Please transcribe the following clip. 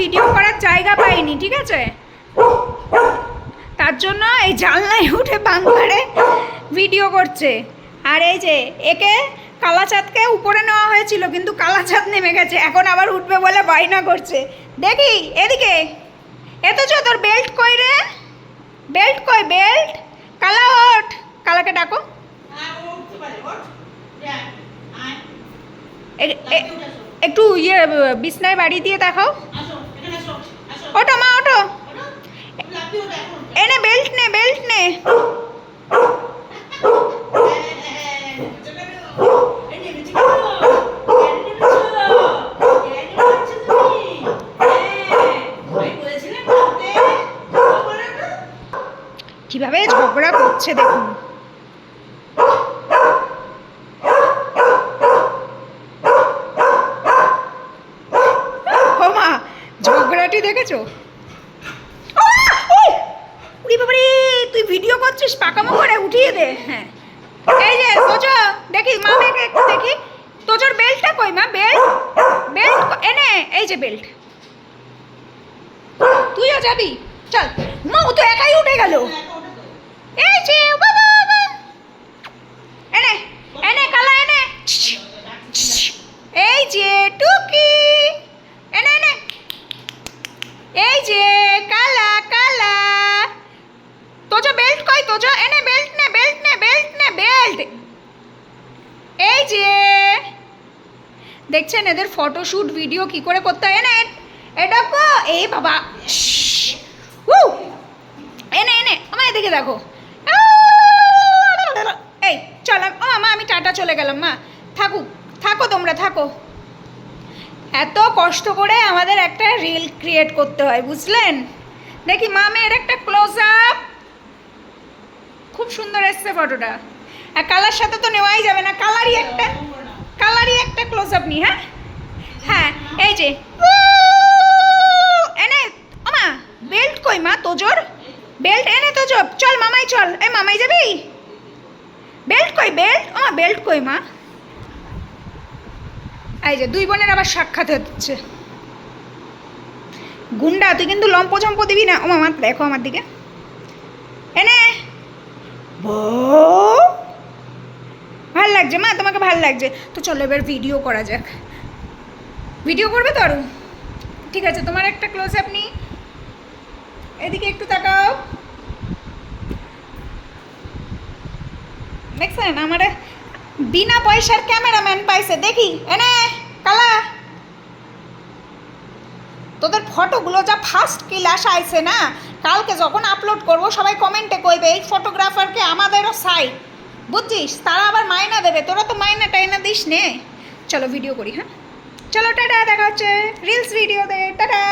Video করার জায়গা পাইনি, ঠিক আছে? তার জন্য এই জানলায় উঠে বাংলারে ভিডিও করছে। আর এই যে, একে কালাচাঁদকে উপরে নেওয়া হয়েছিল, কিন্তু কালাচাঁদ নেমে গেছে, এখন আবার উঠবে বলে বায়না করছে। দেখি, এদিকে। এত চো তোর বেল্ট কই রে? বেল্ট কই বেল্ট কালা ওঠ। কালাকে ডাকো। একটু ইয়ে বিছনায় বাড়ি দিয়ে দেখাও। এনে বেল্ট নে বেল্ট নে কীভাবে ঝগড়া করছে দেখুন ঝগড়াটি দেখেছ! উড়ি বাবারে তুই ভিডিও করছিস? পাকামো করে উঠিয়ে দে। হ্যাঁ। এই যে তোজো দেখি মা মেয়েকে একটু দেখি। তোজোর বেল্টটা কই মা? বেল্ট? বেল্ট এনে এই যে বেল্ট। তুইও যাবি? চল। মা ও তো একাই উঠে গেল। এই যে বাবা এনে এনে কালা এনে। এই যে টুকি। এনে এনে। এই যে কালা কালা তোজো তোজো এনে বেল্ট নে বেল্ট নে বেল্ট নে, বেল্ট। এই যে, দেখছেন এদের ফটোশ্যুট ভিডিও কি করে করতে হয়? এনে এডাকো এই বাবা উ এনে এনে আমার এদিকে দেখো, এই চল ও মা আমি টাটা চলে গেলাম মা থাকুক থাকো তোমরা থাকো এত কষ্ট করে আমাদের একটা রিল ক্রিয়েট করতে হয় বুঝলেন দেখি মা মেয়ের একটা ক্লোজ আপ খুব সুন্দর এসছে ফটোটা। আর কালার সাথে তো নেওয়াই যাবে না, কালারই একটা কালারই একটা ক্লোজ আপ নি হ্যাঁ? হ্যাঁ এই যে। এনে ওমা বেল্ট কই মা তোজোর? বেল্ট এনে তোজো চল মামাই চল। এই মামাই যাবি? বেল্ট কই বেল্ট ওমা বেল্ট কই মা? এই যে, দুই বোনের আবার সাক্ষাৎ হচ্ছে। গুন্ডা, তুই কিন্তু লম্প চম্প দিবি না? ও মামা দেখো আমার দিকে। বউ? ভালো লাগছে, মা, তোমাকে ভালো লাগছে। তো চলো এবার ভিডিও করা যাক। ভিডিও করবে তো আরও ঠিক আছে, তোমার একটা ক্লোজ আপনি এদিকে একটু তাকাও। দেখছেন, আমার বিনা পয়সার ক্যামেরাম্যান পাইছে, দেখি, এনে, কালা। তোদের ফটোগুলো যা ফার্স্ট ক্লাস আইছে না, কালকে যখন আপলোড করব, সবাই কমেন্টে কইবে, এই ফটোগ্রাফারকে আমাদেরও সাই বুঝছিস? তারা আবার মাইনা দেবে, তোরা তো মাইনা টাইনা দিস নে। চলো ভিডিও করি হ্যাঁ? চলো, টাটা, দেখা হচ্ছে। রিলস ভিডিও দে টাটা।